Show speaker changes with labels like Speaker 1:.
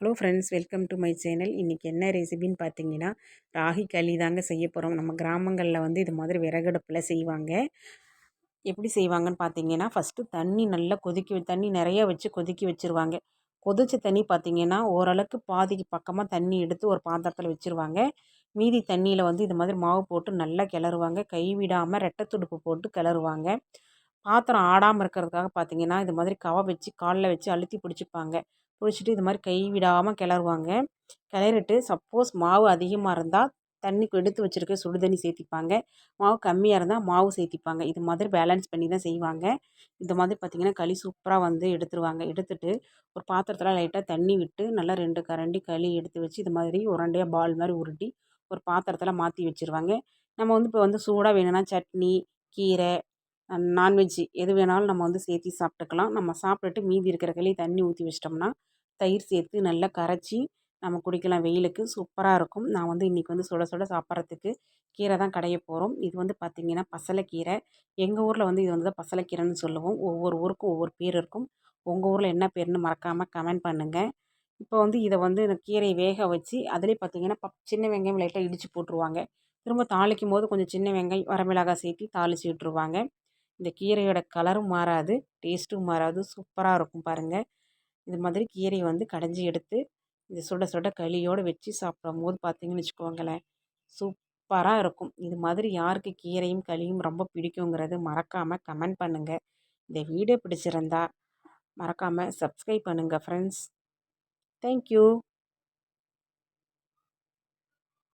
Speaker 1: Hello friends welcome to my channel. இன்றைக்கி என்ன ரெசிபின்னு பார்த்தீங்கன்னா ராகி களி தாங்க செய்ய போகிறோம் நம்ம கிராமங்களில் வந்து இது மாதிரி விறகடுப்பில் செய்வாங்க. எப்படி செய்வாங்கன்னு பார்த்தீங்கன்னா ஃபஸ்ட்டு தண்ணி நல்லா கொதிக்க தண்ணி நிறையா வச்சு கொதிக்க வச்சுருவாங்க. கொதிச்ச தண்ணி பார்த்திங்கன்னா ஓரளவுக்கு பாதிக்கு பக்கமாக தண்ணி எடுத்து ஒரு பாத்திரத்தில் வச்சுருவாங்க. மீதி தண்ணியில் வந்து இது மாதிரி மாவு போட்டு நல்லா கிளறுவாங்க. கைவிடாமல் ரெட்டை துடுப்பு போட்டு கிளறுவாங்க. பாத்திரம் ஆடாமல் இருக்கிறதுக்காக பார்த்தீங்கன்னா இது மாதிரி கவை வச்சு காலில் வச்சு அழுத்தி பிடிச்சிப்பாங்க. பிடிச்சிட்டு இது மாதிரி கை விடாமல் கிளறுவாங்க. கிளறிட்டு சப்போஸ் மாவு அதிகமாக இருந்தால் தண்ணி எடுத்து வச்சுருக்க சுடு தண்ணி சேர்த்திப்பாங்க மாவு கம்மியாக இருந்தால் மாவு சேர்த்திப்பாங்க இது மாதிரி பேலன்ஸ் பண்ணி தான் செய்வாங்க. இந்த மாதிரி பார்த்திங்கன்னா களி சூப்பராக வந்து எடுத்துருவாங்க. எடுத்துட்டு ஒரு பாத்திரத்தில் லைட்டாக தண்ணி விட்டு நல்லா ரெண்டு கரண்டி களி எடுத்து வச்சு இது மாதிரி உரண்டையாக பால் மாதிரி உருட்டி ஒரு பாத்திரத்தில் மாற்றி வச்சுருவாங்க. நம்ம வந்து இப்போ வந்து சூடாக வேணும்னா சட்னி கீரை நான்வெஜ்ஜு எது வேணாலும் நம்ம வந்து சேர்த்தி சாப்பிட்டுக்கலாம். நம்ம சாப்பிட்டுட்டு மீதி இருக்கிற களி தண்ணி ஊற்றி வச்சிட்டோம்னா தயிர் சேர்த்து நல்லா கரைச்சி நம்ம குடிக்கலாம். வெயிலுக்கு சூப்பராக இருக்கும். நான் வந்து இன்றைக்கி வந்து சுட சுட சாப்பிட்றதுக்கு கீரை தான் கடைய போகிறோம் இது வந்து பார்த்திங்கன்னா பசலைக்கீரை. எங்கள் ஊரில் வந்து இது வந்து தான் பசலைக்கீரைன்னு சொல்லுவோம். ஒவ்வொரு ஊருக்கும் ஒவ்வொரு பேர் இருக்கும். உங்கள் ஊரில் என்ன பேர்னு மறக்காமல் கமெண்ட் பண்ணுங்கள் இப்போ வந்து இதை வந்து இந்த கீரையை வேக வச்சு அதிலே பார்த்திங்கன்னா பப் சின்ன வெங்காயம் லைட்டாக இடித்து போட்டுருவாங்க. திரும்ப தாளிக்கும் போது கொஞ்சம் சின்ன வெங்காயம் வரமிளகாய் சேர்த்து தாளித்து விட்டுருவாங்க. இந்த கீரையோட கலரும் மாறாது டேஸ்ட்டும் மாறாது சூப்பராக இருக்கும் பாருங்கள் இது மாதிரி கீரையை வந்து கடைஞ்சி எடுத்து இந்த சுட சுட களியோடு வச்சு சாப்பிடும் போது பார்த்தீங்கன்னு வச்சுக்கோங்களேன் சூப்பராக இருக்கும். இது மாதிரி யாருக்கு கீரையும் களியும் ரொம்ப பிடிக்குங்கிறது மறக்காமல் கமெண்ட் பண்ணுங்கள் இந்த வீடியோ பிடிச்சிருந்தா மறக்காமல் சப்ஸ்கிரைப் பண்ணுங்கள் ஃப்ரெண்ட்ஸ் தேங்க்யூ